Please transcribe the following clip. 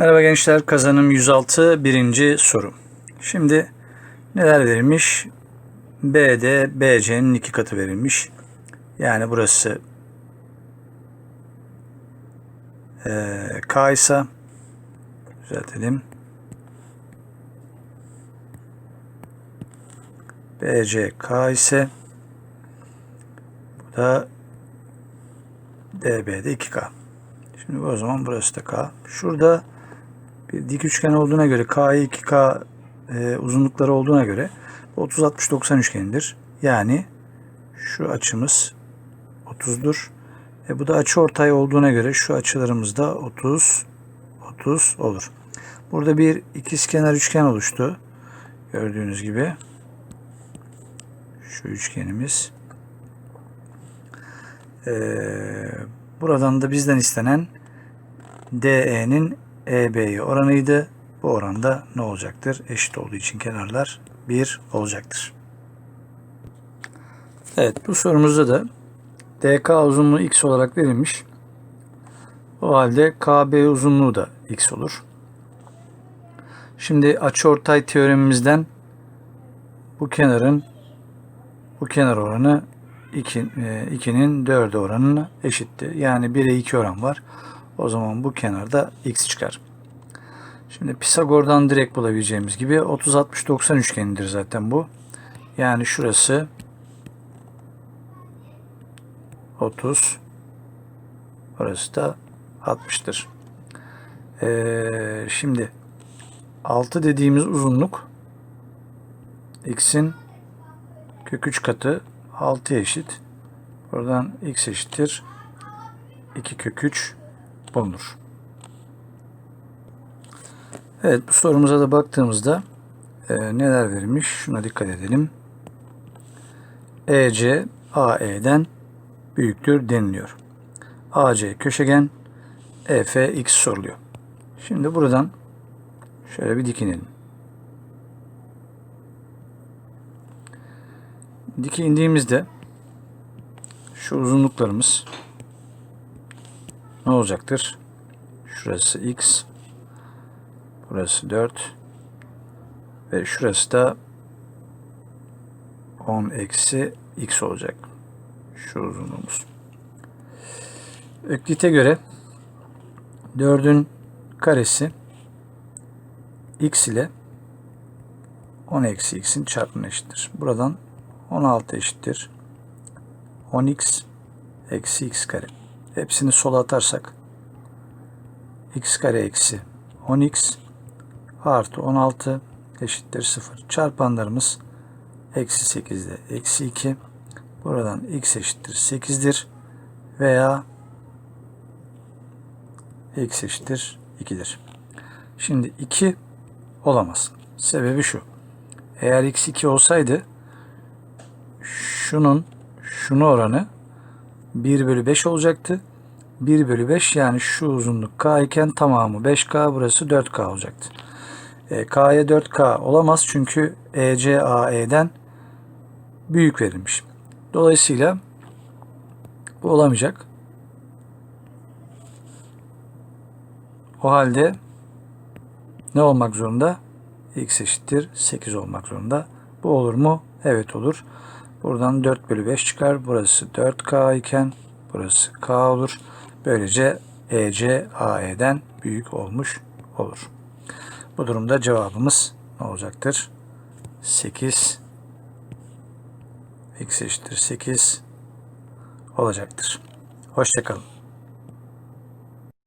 Merhaba gençler, kazanım 106 birinci soru. Şimdi neler verilmiş? BD, BC'nin iki katı verilmiş. Yani burası eee K ise düzeltelim. BC K ise bu da DB'de 2K. Şimdi o zaman burası da K. Şurada bir dik üçgen olduğuna göre K'yı 2K e, uzunlukları olduğuna göre 30-60-90 üçgenidir. Yani şu açımız 30'dur. E bu da açı ortay olduğuna göre şu açılarımız da 30 30 olur. Burada bir ikizkenar üçgen oluştu. Gördüğünüz gibi şu üçgenimiz. Ee, buradan da bizden istenen DE'nin EB'ye oranıydı. Bu oranda ne olacaktır? Eşit olduğu için kenarlar 1 olacaktır. Evet bu sorumuzda da DK uzunluğu x olarak verilmiş. O halde KB uzunluğu da x olur. Şimdi açıortay teoremimizden bu kenarın bu kenar oranı 2, 2'nin 4'e oranına eşitti. Yani 1'e 2 oran var. O zaman bu kenarda x çıkar. Şimdi Pisagor'dan direkt bulabileceğimiz gibi 30-60-90 üçgenidir zaten bu. Yani şurası 30 orası da 60'tır. Ee, şimdi 6 dediğimiz uzunluk x'in kök 3 katı 6 eşit. Buradan x eşittir 2 kök 3 bulunur. Evet bu sorumuza da baktığımızda e, neler verilmiş şuna dikkat edelim. EC AE'den büyüktür deniliyor. AC köşegen EF x soruluyor. Şimdi buradan şöyle bir dikinelim. Diki indiğimizde şu uzunluklarımız ne olacaktır? Şurası x, burası 4 ve şurası da 10 eksi x olacak. Şu uzunluğumuz. Öklit'e göre 4'ün karesi x ile 10 eksi x'in çarpımı eşittir. Buradan 16 eşittir. 10x eksi x kare. Hepsini sola atarsak x kare eksi 10x artı 16 eşittir 0. Çarpanlarımız eksi 8 ile eksi 2. Buradan x eşittir 8'dir veya x eşittir 2'dir. Şimdi 2 olamaz. Sebebi şu. Eğer x 2 olsaydı şunun şunu oranı 1 bölü 5 olacaktı. 1 bölü 5 yani şu uzunluk k iken tamamı 5k burası 4k olacaktı. E, k'ya 4k olamaz çünkü EC AE'den büyük verilmiş. Dolayısıyla bu olamayacak. O halde ne olmak zorunda? x eşittir 8 olmak zorunda. Bu olur mu? Evet olur. Buradan 4 bölü 5 çıkar. Burası 4K iken burası K olur. Böylece EC AE'den büyük olmuş olur. Bu durumda cevabımız ne olacaktır? 8 x eşittir 8 olacaktır. Hoşçakalın.